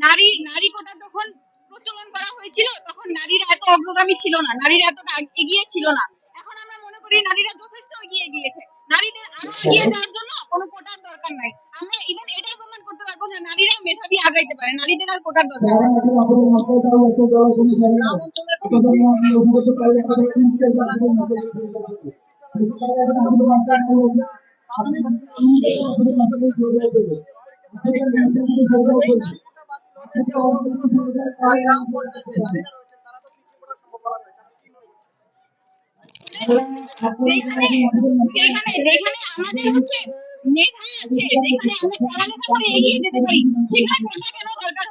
নারী নারী কোটা যখন প্রচলন করা হয়েছিল, তখন নারীরা এত অগ্রগামী ছিল না, নারীরা এত এগিয়ে ছিল না। এখন আমরা মনে করি নারীরা যথেষ্ট এগিয়ে গিয়েছে। নারীদের আরও এগিয়ে যাওয়ার জন্য কোনো কোটার দরকার নাই। আমরা ইভেন এটাও প্রমাণ করতে পারব যে নারীরাও মেধাবী আগাইতে পারে, নারীদের আর কোটার দরকার নেই।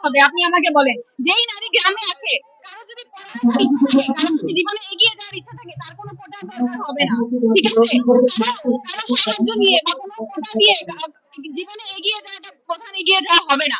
কোটা আপনি আমাকে বলেন যেই নারী গ্রামে আছে যদি জীবনে এগিয়ে যাওয়ার ইচ্ছা থাকে তার কোনো কোটার দরকার হবে না ঠিক আছে সাহায্য নিয়ে কোটা জীবনে এগিয়ে যাওয়াটা প্রধান এগিয়ে যাওয়া হবে না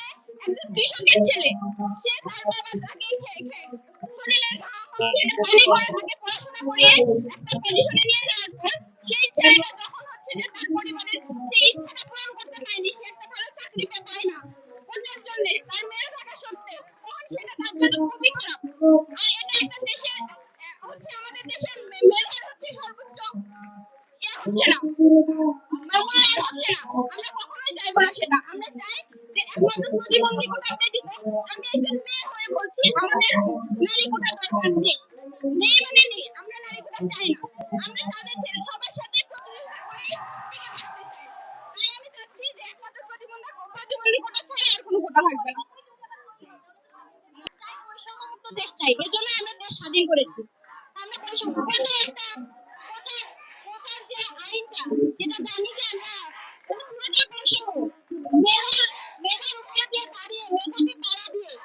একজন কৃষকের ছেলে। সে তার বাবা তাকে খে- খে- শরীরের ঘাম হচ্ছে পানি করে তাকে পড়াশোনা করিয়ে একটা পজিশনে নিয়ে যাওয়ার পর সেই ছেলেটা যখন হচ্ছে যে তার পরিবারের সেই ইচ্ছাটা পূরণ করতে পারেনি। সে একটা ভালো চাকরিটা পায় না। কোটার জন্য তার মেয়ে থাকা সত্ত্বেও তখন সেটা তার জন্য খুবই খারাপ। আর এটা একটা দেশের হচ্ছে আমাদের দেশের মেধার হচ্ছে সর্বোচ্চ। ইয়ে হচ্ছে না। মূল্যায়ন হচ্ছে না। আমরা কখনোই চাইব না সেটা। আমরা চাই মানে যে একমাত্র আমরা দেশ স্বাধীন করেছি। জানি যে আমরা পুরোটাই বৈষম্য মেধা মেধার উপরে দিয়ে দাঁড়িয়ে মেধাকে পাড়া দিয়ে মেধাকে যদি চাওয়া হয়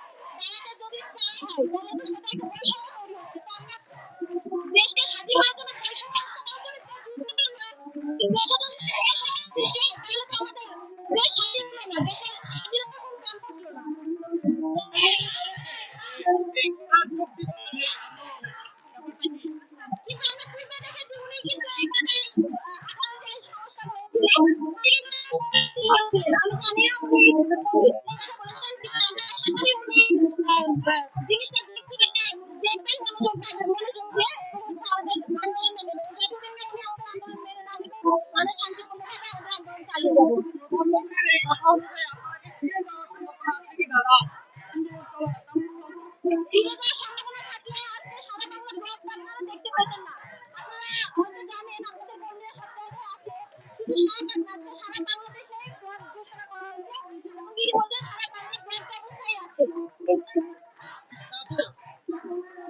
তাহলে তো সেটা একটা বৈষম্য তৈরি হচ্ছে তো আমরা দেশকে স্বাধীন হওয়ার জন্য বৈষম্য মুক্ত করার জন্য দেশে যদি বৈষম্য সৃষ্টি হয় তাহলে তো আমাদের দেশ স্বাধীন হলো না দেশের স্বাধীনতা কোনো দাম থাকল না কিন্তু আমরা পূর্বে দেখেছি উনি কিন্তু এইভাবে আহ, আমাদের যে সমস্যা হয়েছিল উনি কিন্তু ছিলেন আমি জানি না উনি কথা বলেছেন কিন্তু আমরা আশা করি উনি আহ, আহ, জিনিসটা দেখতে দেখবেন মনোযোগ দেবেন মনোযোগ দিয়ে আমাদের আন্দোলন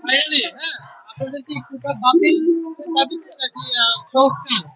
ফাইনালি হ্যাঁ আপনাদের কি বাতিল নাকি সংস্কার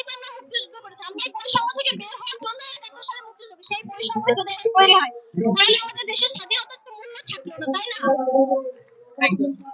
তৈরি আমাদের দেশের স্বাধীনতার তো মূল্য থাকল না তাই না?